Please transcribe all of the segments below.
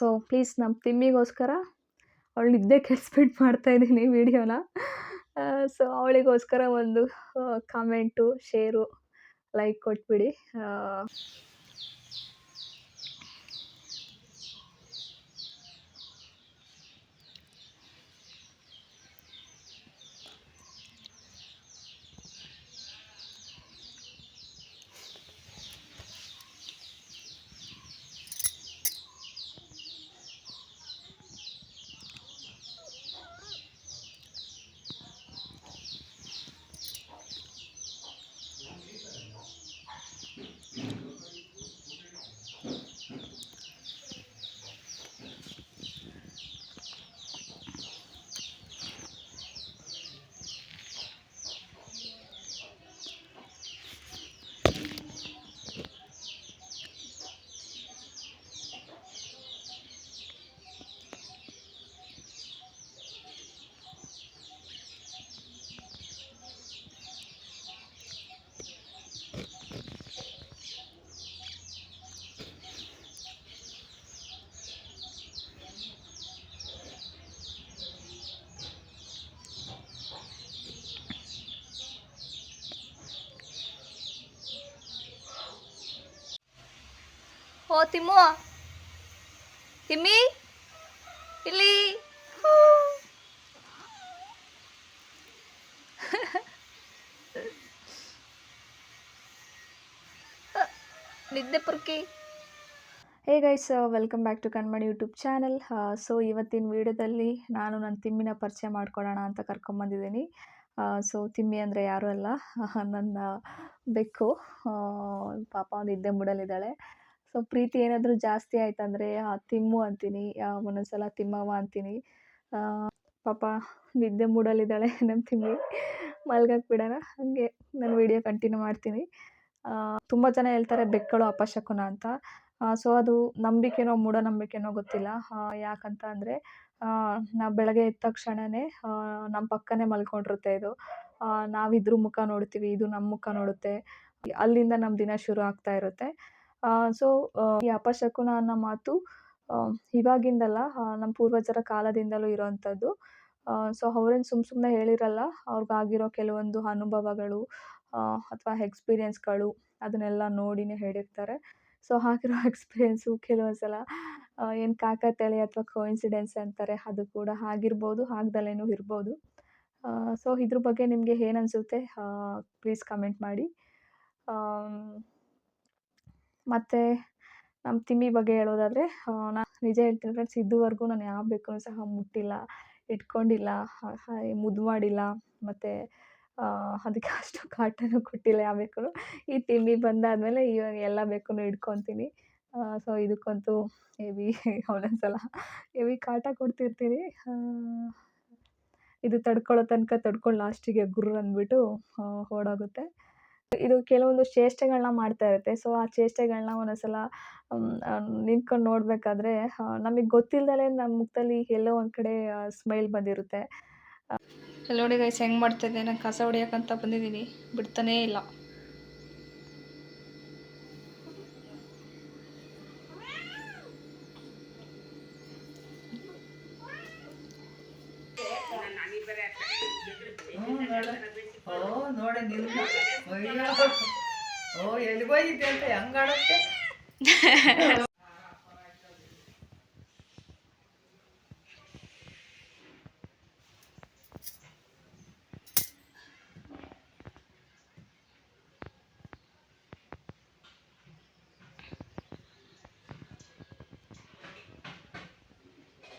So please ನಮ್ಮ ತಿಮ್ಮಿಗೋಸ್ಕರ ಅವಳು ನಿದ್ದೆ ಮಾಡ್ತಾ ಮಾಡ್ತಾಯಿದ್ದೀನಿ ವೀಡಿಯೋನ. ಸೊ ಅವಳಿಗೋಸ್ಕರ ಒಂದು ಕಾಮೆಂಟು ಶೇರು ಲೈಕ್ ಕೊಟ್ಬಿಡಿ. ಓ ತಿಮ್ಮು. ತಿಮ್ಮಿ? ಇಲ್ಲಿ. ನಿದ್ದೆ ಪುರ್ಕಿ. Hey guys welcome back to Kanmani YouTube channel so ಇವತ್ತಿನ ವಿಡಿಯೋದಲ್ಲಿ ನಾನು ನನ್ನ ತಿಮ್ಮಿನ ಪರಿಚಯ ಮಾಡ್ಕೊಳ್ಳೋಣ ಅಂತ ಕರ್ಕೊಂಬಂದಿದ್ದೀನಿ. ಸೊ ತಿಮ್ಮಿ ಅಂದರೆ ಯಾರೂ ಅಲ್ಲ. ನನ್ನ ಬೆಕ್ಕು. ಆ, ಪಾಪ ನಿದ್ದೆ ಮೂಡಲಿದ್ದಾಳೆ ಸೊ ಪ್ರೀತಿ ಏನಾದರೂ ಜಾಸ್ತಿ ಆಯ್ತಂದರೆ ತಿಮ್ಮು ಅಂತೀನಿ. ಒಂದೊಂದು ಒಂದೊಂದ್ಸಲ ತಿಮ್ಮವ್ವ ಅಂತೀನಿ. ಪಾಪ ನಿದ್ದೆ ಮೂಡಲ್ಲಿದ್ದಾಳೆ ನಮ್ಮ ತಿಮ್ಮಿ ಮಲ್ಗಕ್ಕೆ ಬಿಡೋಣ. ಹಾಗೆ ನಾನು ವಿಡಿಯೋ ಕಂಟಿನ್ಯೂ ಮಾಡ್ತೀನಿ. ತುಂಬ ಜನ ಹೇಳ್ತಾರೆ, ಬೆಕ್ಕಳು ಅಪಶಕುನ ಅಂತ. ಸೊ ಅದು ನಂಬಿಕೆನೋ, ಮೂಢನಂಬಿಕೆನೋ ಗೊತ್ತಿಲ್ಲ. ಯಾಕಂತ ಅಂದರೆ ನಾವು ಬೆಳಗ್ಗೆ ಎದ್ದ ತಕ್ಷಣವೇ ನಮ್ಮ ಪಕ್ಕನೇ ಮಲ್ಕೊಂಡಿರುತ್ತೆ ಇದು. ನಾವಿದ್ರ ಮುಖ ನೋಡ್ತೀವಿ, ಇದು ನಮ್ಮ ಮುಖ ನೋಡುತ್ತೆ. ಅಲ್ಲಿಂದ ನಮ್ಮ ದಿನ ಶುರು ಆಗ್ತಾ ಇರುತ್ತೆ. ಸೊ ಈ ಅಪಶಕುನ ಅನ್ನೋ ಮಾತು ಇವಾಗಿಂದಲ್ಲ ನಮ್ಮ ಪೂರ್ವಜರ ಕಾಲದಿಂದಲೂ ಇರೋವಂಥದ್ದು ಸೊ ಅವ್ರೇನು ಸುಮ್ಮ ಸುಮ್ಮನೆ ಹೇಳಿರಲ್ಲ, ಅವ್ರಿಗಾಗಿರೋ ಕೆಲವೊಂದು ಅನುಭವಗಳು ಅಥವಾ ಎಕ್ಸ್ಪೀರಿಯೆನ್ಸ್ಗಳು ಅದನ್ನೆಲ್ಲ ನೋಡಿನೇ ಹೇಳಿರ್ತಾರೆ. ಸೊ ಆಗಿರೋ ಎಕ್ಸ್ಪೀರಿಯೆನ್ಸು ಕೆಲವೊಂದು ಸಲ ಏನು ಕಾಕತಾಳಿ ಅಥವಾ ಕೋಇನ್ಸಿಡೆನ್ಸ್ ಅಂತಾರೆ, ಅದು ಕೂಡ ಆಗಿರ್ಬೋದು ಆಗ್ದಲೇನೂ ಇರ್ಬೋದು. ಸೊ ಇದ್ರ ಬಗ್ಗೆ ನಿಮಗೆ ಏನು ಅನಿಸುತ್ತೆ ಪ್ಲೀಸ್ ಕಮೆಂಟ್ ಮಾಡಿ. ಮತ್ತು ನಮ್ಮ ತಿಮ್ಮಿ ಬಗ್ಗೆ ಹೇಳೋದಾದರೆ ನಾನು ನಿಜ ಹೇಳ್ತೀನಿ ಫ್ರೆಂಡ್ಸ್ ಇದುವರೆಗೂ ನಾನು ಯಾವ ಬೆಕ್ಕನ್ನು ಸಹ ಮುಟ್ಟಿಲ್ಲ, ಇಟ್ಕೊಂಡಿಲ್ಲ ಮುದ್ದು ಮಾಡಿಲ್ಲ, ಮತ್ತು ಅದಕ್ಕೆ ಅಷ್ಟು ಕಾಟನೂ ಕೊಟ್ಟಿಲ್ಲ ಯಾವ ಬೇಕು ಈ ತಿಮ್ಮಿ ಬಂದಾದಮೇಲೆ ಇವಾಗ ಎಲ್ಲ ಬೆಕ್ಕನ್ನು ಹಿಡ್ಕೊತೀನಿ ಸೊ ಇದಕ್ಕಂತೂ ಹೆವಿ ಒಂದೊಂದು ಸಲ ಹೆವಿ ಕಾಟ ಕೊಡ್ತಿರ್ತೀನಿ. ಇದು ತಡ್ಕೊಳ್ಳೋ ತನಕ ತಡ್ಕೊಂಡು ಲಾಸ್ಟಿಗೆ ಗುರ್ರ್ ಅಂದ್ಬಿಟ್ಟು ಓಡೋಗುತ್ತೆ. ಇದು ಕೆಲವೊಂದು ಚೇಷ್ಟೆಗಳನ್ನ ಮಾಡ್ತಾ ಇರುತ್ತೆ. ಸೊ ಆ ಚೇಷ್ಟೆಗಳನ್ನ ಒಂದೊಂದ್ಸಲ ನಿಂತ್ಕೊಂಡು ನೋಡಬೇಕಾದ್ರೆ ನಮಗೆ ಗೊತ್ತಿಲ್ದಲೇ ನಮ್ಮ ಮುಖದಲ್ಲಿ ಎಲ್ಲೋ ಒಂದು ಕಡೆ ಸ್ಮೈಲ್ ಬಂದಿರುತ್ತೆ. ನೋಡಿ ಗೈಸ್ ಹೆಂಗೆ ಮಾಡ್ತಾಯಿದ್ದೆ ನಾನು ಕಸ ಹೊಡಿಯೋಕ್ಕಂತ ಬಂದಿದ್ದೀನಿ. ಬಿಡ್ತಾನೇ ಇಲ್ಲ. ಓ ನೋಡ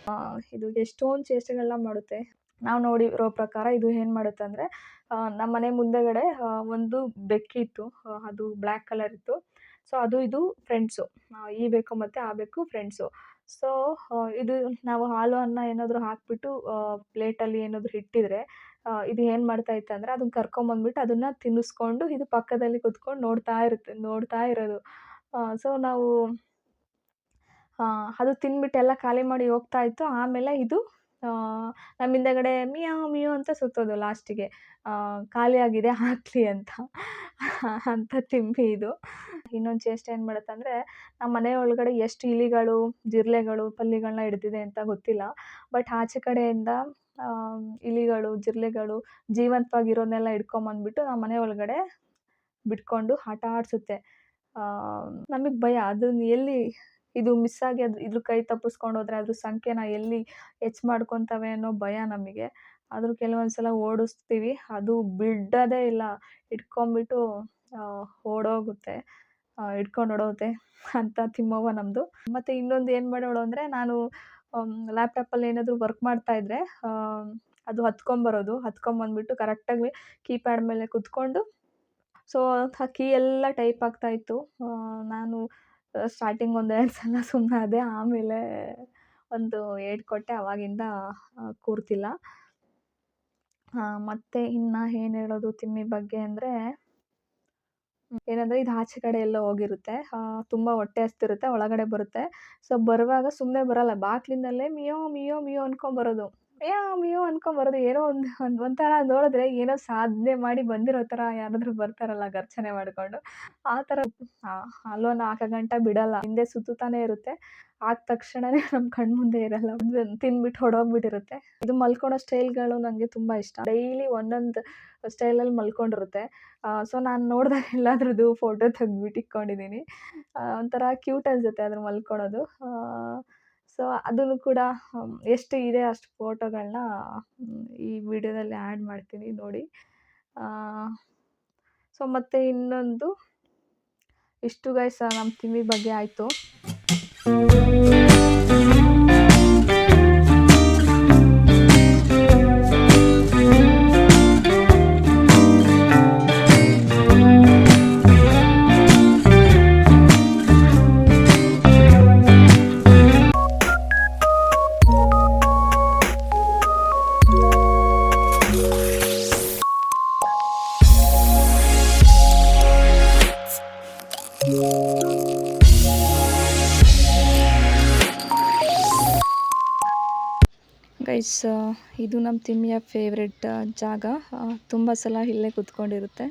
ಓ ಇದು ಎಷ್ಟೊಂದು ಚೇಷ್ಟೆಗಳನ್ನ ಮಾಡುತ್ತೆ. ನಾವು ನೋಡಿರೋ ಪ್ರಕಾರ ಇದು ಏನು ಮಾಡುತ್ತೆ ಅಂದರೆ ನಮ್ಮ ಮನೆ ಮುಂದೆಗಡೆ ಒಂದು ಬೆಕ್ಕಿತ್ತು ಅದು ಬ್ಲ್ಯಾಕ್ ಕಲರ್ ಇತ್ತು. ಸೊ, ಅದು ಇದು ಫ್ರೆಂಡ್ಸು ಈ ಬೆಕ್ಕು ಮತ್ತು ಆ ಬೆಕ್ಕು ಫ್ರೆಂಡ್ಸು ಸೊ ಇದು ನಾವು ಹಾಲು, ಅನ್ನ ಏನಾದರೂ ಹಾಕಿಬಿಟ್ಟು ಪ್ಲೇಟಲ್ಲಿ ಏನಾದರೂ ಇಟ್ಟಿದ್ರೆ ಇದು ಏನು ಮಾಡ್ತಾ ಇತ್ತು ಅಂದರೆ ಅದನ್ನ ಕರ್ಕೊಂಬಂದ್ಬಿಟ್ಟು ಅದನ್ನು ತಿನ್ನಿಸ್ಕೊಂಡು ಇದು ಪಕ್ಕದಲ್ಲಿ ಕುತ್ಕೊಂಡು ನೋಡ್ತಾ ಇರುತ್ತೆ, ನೋಡ್ತಾ ಇರೋದು. ಸೊ, ನಾವು ಅದು ತಿಂದ್ಬಿಟ್ಟು ಎಲ್ಲ ಖಾಲಿ ಮಾಡಿ ಹೋಗ್ತಾ ಇತ್ತು. ಆಮೇಲೆ ಇದು ನಮ್ಮ ಹಿಂದೆಗಡೆ ಮಿಯೋ ಮಿಯೋ ಅಂತ ಸುತ್ತೋದು ಲಾಸ್ಟಿಗೆ. ಖಾಲಿಯಾಗಿದೆ ಹಾಕಲಿ ಅಂತ. ಅಂಥ ತಿಂಬಿ ಇದು. ಇನ್ನೊಂದು ಚೇಷ್ಟೆ ಏನು ಮಾಡುತ್ತಂದರೆ ನಮ್ಮ ಮನೆ ಒಳಗಡೆ ಎಷ್ಟು ಇಲಿಗಳು, ಜಿರಲೆಗಳು ಪಲ್ಲಿಗಳನ್ನ ಹಿಡ್ದಿದೆ ಅಂತ ಗೊತ್ತಿಲ್ಲ. ಬಟ್ ಆಚೆ ಕಡೆಯಿಂದ ಇಲಿಗಳು, ಜಿರಲೆಗಳು ಜೀವಂತವಾಗಿರೋದನ್ನೆಲ್ಲ ಹಿಡ್ಕೊಂಬಂದ್ಬಿಟ್ಟು ನಮ್ಮ ಮನೆ ಒಳಗಡೆ ಬಿಟ್ಕೊಂಡು ಆಟ ಆಡಿಸುತ್ತೆ. ನಮಗೆ ಭಯ. ಅದನ್ನ ಎಲ್ಲಿ ಇದು ಮಿಸ್ ಆಗಿ ಅದು ಇದ್ರ ಕೈ ತಪ್ಪಿಸ್ಕೊಂಡು ಹೋದ್ರೆ ಅದ್ರ ಸಂಖ್ಯೆನ ಎಲ್ಲಿ ಹೆಚ್ಚು ಮಾಡ್ಕೊತಾವೆ ಅನ್ನೋ ಭಯ ನಮಗೆ. ಆದರೂ ಕೆಲವೊಂದು ಸಲ ಓಡಿಸ್ತೀವಿ. ಅದು ಬಿಡೋದೇ ಇಲ್ಲ. ಹಿಡ್ಕೊಂಬಿಟ್ಟು ಓಡೋಗುತ್ತೆ. ಹಿಡ್ಕೊಂಡು ಓಡೋಗುತ್ತೆ ಅಂತ ತಿಮ್ಮವ್ವ ನಮ್ಮದು ಮತ್ತು ಇನ್ನೊಂದು ಏನು ಮಾಡೋಳು ಅಂದರೆ ನಾನು ಲ್ಯಾಪ್ಟಾಪಲ್ಲಿ ಏನಾದರೂ ವರ್ಕ್ ಮಾಡ್ತಾಯಿದ್ರೆ ಅದು ಹತ್ಕೊಂಬರೋದು. ಹತ್ಕೊಂಬಂದ್ಬಿಟ್ಟು ಕರೆಕ್ಟಾಗಿ ಕೀಪ್ಯಾಡ್ ಮೇಲೆ ಕುತ್ಕೊಂಡು ಸೊ ಆ ಕೀ ಎಲ್ಲ ಟೈಪ್ ಆಗ್ತಾಯಿತ್ತು ನಾನು ಸ್ಟಾರ್ಟಿಂಗ್ ಒಂದೆರಡು ಸಲ ಸುಮ್ಮನಾದೆ ಆಮೇಲೆ ಒಂದು ಏಟು ಕೊಟ್ಟೆ ಆವಾಗಿಂದ ಕೂರ್ತಿಲ್ಲ. ಮತ್ತು ಇನ್ನು ಏನು ಹೇಳೋದು ತಿಮ್ಮಿ ಬಗ್ಗೆ ಅಂದರೆ, ಏನಂದರೆ ಇದು ಆಚೆ ಕಡೆ ಎಲ್ಲೋ ಹೋಗಿರುತ್ತೆ. ತುಂಬ ಹೊಟ್ಟೆ ಹಸ್ತಿರುತ್ತೆ, ಒಳಗಡೆ ಬರುತ್ತೆ. ಸೊ ಬರುವಾಗ ಸುಮ್ಮನೆ ಬರಲ್ಲ. ಬಾಗ್ಲಿಂದಲೇ ಮಿಯೋ ಮಿಯೋ ಮಿಯೋ ಅಂದ್ಕೊಂಬರೋದು ಮಿಯೋ ಮಿಯೋ ಬರೋದು ಏನೋ ಒಂದು ಒಂದು, ಒಂಥರ ನೋಡಿದ್ರೆ ಏನೋ ಸಾಧನೆ ಮಾಡಿ ಬಂದಿರೋ ಥರ ಯಾರಾದರೂ ಬರ್ತಾರಲ್ಲ ಗರ್ಚನೆ ಮಾಡಿಕೊಂಡು. ಆ ಥರ ಅಲ್ಲೋ ನಾಲ್ಕು ಗಂಟೆ ಬಿಡಲ್ಲ. ಹಿಂದೆ ಸುತ್ತುತ್ತಾನೆ ಇರುತ್ತೆ. ಆದ ತಕ್ಷಣವೇ ನಮ್ಮ ಕಣ್ಣು ಮುಂದೆ ಇರಲ್ಲ. ತಿಂದ್ಬಿಟ್ಟು ಹೊಡೋಗ್ಬಿಟ್ಟಿರುತ್ತೆ. ಇದು ಮಲ್ಕೊಳ್ಳೋ ಸ್ಟೈಲ್ಗಳು ನನಗೆ ತುಂಬ ಇಷ್ಟ. ಡೈಲಿ ಒಂದೊಂದು ಸ್ಟೈಲಲ್ಲಿ ಮಲ್ಕೊಂಡಿರುತ್ತೆ. ಸೊ ನಾನು ನೋಡಿದಾಗ ಎಲ್ಲಾದ್ರದ್ದು ಫೋಟೋ ತೆಗೆದ್ಬಿಟ್ಟು ಇಟ್ಕೊಂಡಿದ್ದೀನಿ ಒಂಥರ ಕ್ಯೂಟ್ ಅನ್ಸುತ್ತೆ ಅದ್ರ ಮಲ್ಕೊಳ್ಳೋದು ಸೊ ಅದನ್ನು ಕೂಡ ಎಷ್ಟು ಇದೆ ಅಷ್ಟು ಫೋಟೋಗಳನ್ನ ಈ ವಿಡಿಯೋದಲ್ಲಿ ಆ್ಯಡ್ ಮಾಡ್ತೀನಿ ನೋಡಿ. ಸೊ ಮತ್ತು ಇನ್ನೊಂದು. ಇಷ್ಟು ಗೈಸ್ ನಮ್ಮ ತಿಮ್ಮಿ ಬಗ್ಗೆ ಆಯಿತು. ಗೈಸ್ ಇದು ನಮ್ಮ ತಿಮ್ಮಿಯ ಫೇವ್ರೆಟ್ ಜಾಗ. ತುಂಬ ಸಲ ಇಲ್ಲೇ ಕುತ್ಕೊಂಡಿರುತ್ತೆ.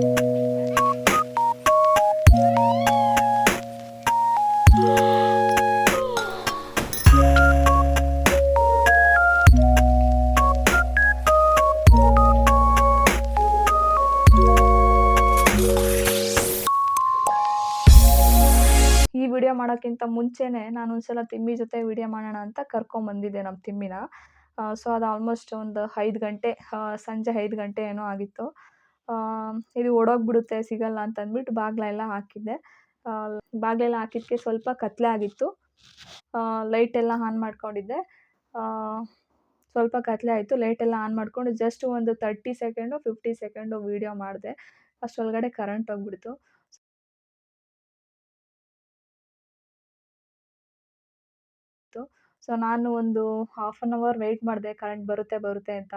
ಈ ಮಾಡೋಕ್ಕಿಂತ ಮುಂಚೆನೇ ನಾನು ಒಂದ್ಸಲ ತಿಮ್ಮಿ ಜೊತೆ ವಿಡಿಯೋ ಮಾಡೋಣ ಅಂತ ಕರ್ಕೊಂಬಂದಿದ್ದೆ ನಮ್ಮ ತಿಮ್ಮಿನ. ಸೊ ಅದು ಆಲ್ಮೋಸ್ಟ್ ಒಂದು ಐದು ಗಂಟೆ ಸಂಜೆ ಐದು ಗಂಟೆ ಏನೋ ಆಗಿತ್ತು. ಇದು ಓಡೋಗ್ಬಿಡುತ್ತೆ, ಸಿಗಲ್ಲ ಅಂತ ಅಂದ್ಬಿಟ್ಟು ಬಾಗಿಲೆಲ್ಲ ಹಾಕಿದ್ದೆ. ಬಾಗಿಲೆಲ್ಲ ಹಾಕಿದ್ದಕ್ಕೆ ಸ್ವಲ್ಪ ಕತ್ತಲೆ ಆಗಿತ್ತು. ಲೈಟ್ ಎಲ್ಲ ಆನ್ ಮಾಡ್ಕೊಂಡಿದ್ದೆ. ಸ್ವಲ್ಪ ಕತ್ತಲೆ ಆಯಿತು ಲೈಟೆಲ್ಲ ಆನ್ ಮಾಡಿಕೊಂಡು ಜಸ್ಟ್ ಒಂದು thirty second fifty second video ಮಾಡಿದೆ. ಅಷ್ಟರೊಳಗಡೆ ಕರೆಂಟ್ ಹೋಗ್ಬಿಡ್ತು. ಸೊ ನಾನು ಒಂದು ಹಾಫ್ ಆನ್ ಅವರ್ ವೆಯ್ಟ್ ಮಾಡಿದೆ ಕರೆಂಟ್ ಬರುತ್ತೆ ಬರುತ್ತೆ ಅಂತ.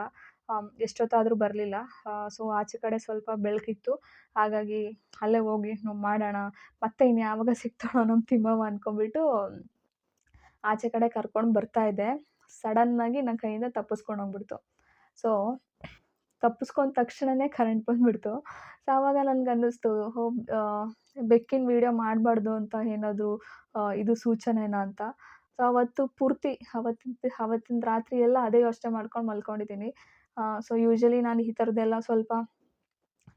ಎಷ್ಟೊತ್ತಾದರೂ ಬರಲಿಲ್ಲ. ಸೊ ಆಚೆ ಕಡೆ ಸ್ವಲ್ಪ ಬೆಳಕಿತ್ತು. ಹಾಗಾಗಿ ಅಲ್ಲೇ ಹೋಗಿ ನಾವು ಮಾಡೋಣ, ಮತ್ತೆ ಇನ್ನು ಯಾವಾಗ ಸಿಗ್ತಾಳೋ ನಮ್ಮ ತಿಮ್ಮವ್ವ ಅಂದ್ಕೊಂಬಿಟ್ಟು ಆಚೆ ಕಡೆ ಕರ್ಕೊಂಡು ಬರ್ತಾ ಇದ್ದೆ. ಸಡನ್ನಾಗಿ ನನ್ನ ಕೈಯಿಂದ ತಪ್ಪಿಸ್ಕೊಂಡು ಹೋಗ್ಬಿಡ್ತು. ಸೊ ತಪ್ಪಿಸ್ಕೊಂಡ ತಕ್ಷಣವೇ ಕರೆಂಟ್ ಬಂದುಬಿಡ್ತು. ಸೊ ಆವಾಗ ನನಗೆ ಅನ್ನಿಸ್ತು ಹೋ ಬೆಕ್ಕಿನ ವೀಡಿಯೋ ಮಾಡಬಾರ್ದು ಅಂತ ಏನಾದರೂ ಇದು ಸೂಚನೆನಾ ಅಂತ. ಸೊ ಅವತ್ತು ಪೂರ್ತಿ, ಅವತ್ತಿನ ಅವತ್ತಿನ ರಾತ್ರಿ ಎಲ್ಲ ಅದೇ ಯೋಚನೆ ಮಾಡ್ಕೊಂಡು ಮಲ್ಕೊಂಡಿದ್ದೀನಿ. ಸೊ ಯೂಶ್ವಲಿ ನಾನು ಈ ಥರದ್ದೆಲ್ಲ ಸ್ವಲ್ಪ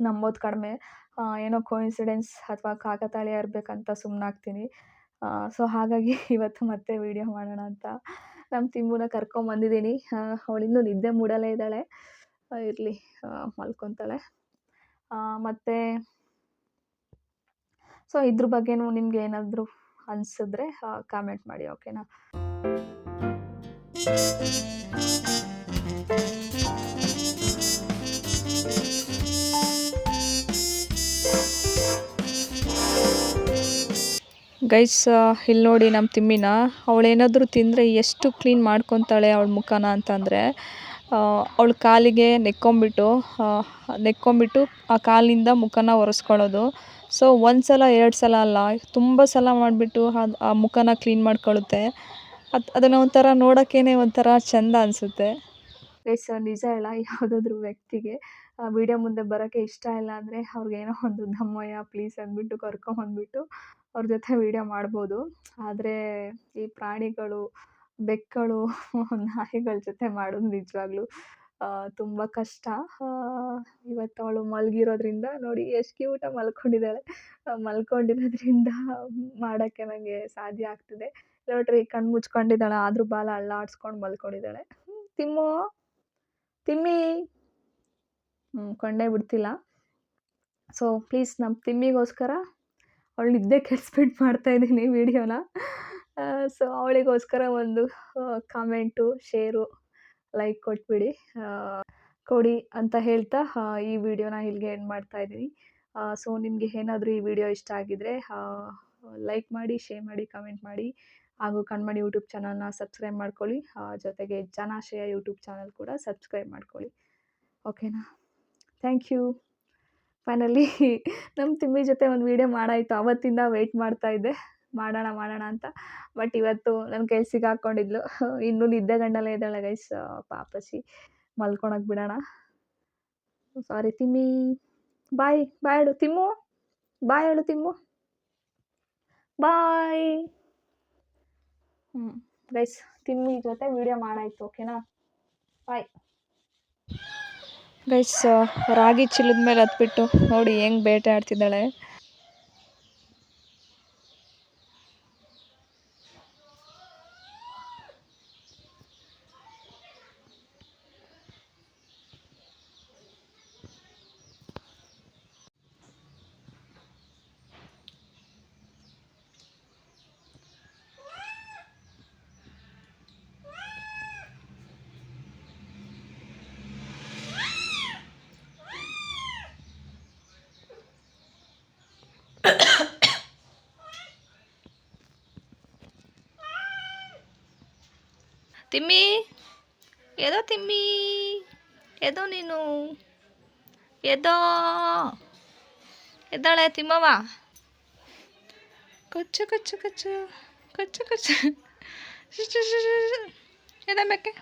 ನಂಬೋದು ಕಡಿಮೆ. ಏನೋ ಕೋಇನ್ಸಿಡೆನ್ಸ್ ಅಥವಾ ಕಾಕತಾಳೀಯ ಇರಬೇಕಂತ ಸುಮ್ಮನಾಗ್ತೀನಿ ಸೊ ಹಾಗಾಗಿ ಇವತ್ತು ಮತ್ತೆ ವಿಡಿಯೋ ಮಾಡೋಣ ಅಂತ ನಮ್ಮ ತಿಮ್ಮುನ ಕರ್ಕೊಂಬಂದಿದ್ದೀನಿ ಅವಳಿನ್ನೂ ನಿದ್ದೆ ಮೂಡಲೇ ಇದ್ದಾಳೆ. ಇರಲಿ ಮಲ್ಕೊತಾಳೆ. ಮತ್ತು ಸೊ ಇದ್ರ ಬಗ್ಗೆನೂ ನಿಮ್ಗೆ ಏನಾದರೂ ಅನಿಸಿದ್ರೆ ಕಾಮೆಂಟ್ ಮಾಡಿ ಓಕೆನಾ ಗೈಸ್ ಇಲ್ಲಿ ನೋಡಿ ನಮ್ಮ ತಿಮ್ಮಿನ. ಅವಳೇನಾದರೂ ತಿಂದರೆ ಎಷ್ಟು ಕ್ಲೀನ್ ಮಾಡ್ಕೊತಾಳೆ ಅವಳ ಮುಖನ ಅಂತಂದರೆ ಅವಳ ಕಾಲಿಗೆ ನೆಕ್ಕೊಂಬಿಟ್ಟು ನೆಕ್ಕೊಂಬಿಟ್ಟು ಆ ಕಾಲಿಂದ ಮುಖನ ಒರೆಸ್ಕೊಳ್ಳೋದು. ಸೊ ಒಂದು ಸಲ ಎರಡು ಸಲ ಅಲ್ಲ, ತುಂಬ ಸಲ ಮಾಡಿಬಿಟ್ಟು ಅದು, ಆ ಮುಖನ ಕ್ಲೀನ್ ಮಾಡ್ಕೊಳ್ಳುತ್ತೆ ಅದು, ಅದನ್ನು ಒಂಥರ ನೋಡೋಕ್ಕೇ ಒಂಥರ ಚೆಂದ ಅನಿಸುತ್ತೆ. ಎಸ್ ನಿಜ ಹೇಳ, ಯಾವುದಾದ್ರೂ ವ್ಯಕ್ತಿಗೆ ವೀಡಿಯೋ ಮುಂದೆ ಬರೋಕ್ಕೆ ಇಷ್ಟ ಇಲ್ಲ ಅಂದರೆ ಅವ್ರಿಗೇನೋ ಒಂದು ದಮ್ಮಯ್ಯ ಪ್ಲೀಸ್ ಅಂದ್ಬಿಟ್ಟು ಕರ್ಕೊಂಬಂದ್ಬಿಟ್ಟು ಅವ್ರ ಜೊತೆ ವೀಡಿಯೋ ಮಾಡ್ಬೋದು. ಆದರೆ, ಈ ಪ್ರಾಣಿಗಳು ಬೆಕ್ಕುಗಳು ನಾಯಿಗಳ ಜೊತೆ ಮಾಡೋದು ನಿಜವಾಗ್ಲೂ ತುಂಬ ಕಷ್ಟ. ಇವತ್ತು ಅವಳು ಮಲಗಿರೋದ್ರಿಂದ ನೋಡಿ ಎಷ್ಟು ಕ್ಯೂಟಾಗಿ ಮಲ್ಕೊಂಡಿದ್ದಾಳೆ. ಮಲ್ಕೊಂಡಿರೋದ್ರಿಂದ ಮಾಡೋಕ್ಕೆ ನನಗೆ ಸಾಧ್ಯ ಆಗ್ತಿದೆ. ನೋಡ್ರಿ, ಕಣ್ಣು ಮುಚ್ಕೊಂಡಿದ್ದಾಳೆ, ಆದರೂ ಬಾಲ ಅಲ್ಲಾಡಿಸ್ಕೊಂಡು ಮಲ್ಕೊಂಡಿದ್ದಾಳೆ. ತಿಮ್ಮು, ತಿಮ್ಮಿ. ಹ್ಞೂ ಕೊಂಡೇ ಬಿಡ್ತಿಲ್ಲ. ಸೊ ಪ್ಲೀಸ್ ನಮ್ಮ ತಿಮ್ಮಿಗೋಸ್ಕರ, ಅವಳು ನಿದ್ದೆ ಮಾಡ್ತಾ ಮಾಡ್ತಾಯಿದ್ದೀನಿ ವೀಡಿಯೋನ. ಸೊ ಅವಳಿಗೋಸ್ಕರ ಒಂದು ಕಾಮೆಂಟು ಶೇರು ಲೈಕ್ ಕೊಟ್ಬಿಡಿ. ಕೊಡಿ ಅಂತ ಹೇಳ್ತಾ ಈ ವಿಡಿಯೋನ ಇಲ್ಲಿಗೆ ಎಂಡ್ ಮಾಡ್ತಾಯಿದ್ದೀನಿ ಸೊ ನಿಮಗೆ ಏನಾದರೂ ಈ ವಿಡಿಯೋ ಇಷ್ಟ ಆಗಿದ್ದರೆ ಲೈಕ್ ಮಾಡಿ ಶೇರ್ ಮಾಡಿ ಕಮೆಂಟ್ ಮಾಡಿ. ಹಾಗೂ ಕಣ್ಮಣಿ ಯೂಟ್ಯೂಬ್ ಚಾನಲ್ನ ಸಬ್ಸ್ಕ್ರೈಬ್ ಮಾಡ್ಕೊಳ್ಳಿ. ಜೊತೆಗೆ ಜನಾಶಯ ಯೂಟ್ಯೂಬ್ ಚಾನಲ್ ಕೂಡ ಸಬ್ಸ್ಕ್ರೈಬ್ ಮಾಡ್ಕೊಳ್ಳಿ. ಓಕೆನಾ ಥ್ಯಾಂಕ್ ಯು ಫೈನಲಿ ನಮ್ಮ ತಿಮ್ಮಿ ಜೊತೆ ಒಂದು ವೀಡಿಯೋ ಮಾಡಾಯಿತು. ಅವತ್ತಿಂದ ವೆಯ್ಟ್ ಮಾಡ್ತಾಯಿದ್ದೆ ಮಾಡೋಣ ಮಾಡೋಣ ಅಂತ. ಬಟ್ ಇವತ್ತು ನನ್ನ ಕೈಲಿ ಸಿಗಾಕೊಂಡಿದ್ಲು. ಇನ್ನೂ ನಿದ್ದೆ ಗಂಡಲ್ಲೇ ಇದ್ದಾಳೆ ಗೈಸ್ ಪಾಪಸಿ ಮಲ್ಕೊಳಕ್ಕೆ ಬಿಡೋಣ. ಸಾರಿ ತಿಮ್ಮಿ. ಬಾಯ್ ಬಾಯ್ ಹೇಳು. ತಿಮ್ಮು ಬಾಯ್ ಹೇಳು ತಿಮ್ಮು. ಬಾಯ್ ಹ್ಞೂ ಗೈಸ್ ತಿಮ್ಮಿ ಜೊತೆ ವಿಡಿಯೋ ಮಾಡಾಯಿತು ಓಕೆನಾ ಬಾಯ್ ಗೈಸ್ ರಾಗಿ ಚಿಲ್ಲದ ಮೇಲೆ ಹತ್ಬಿಟ್ಟು ನೋಡಿ ಹೆಂಗೆ ಬೇಟೆ ಆಡ್ತಿದ್ದಾಳೆ. తిమ్మి ఏదో తిమ్మి ఏదో నేను ఏదో ఎద్దాళే తిమ్మవా കൊച്ചു കൊച്ചു കൊച്ചു കൊച്ചു കൊച്ചു ഏതാമ്പൊക്കെ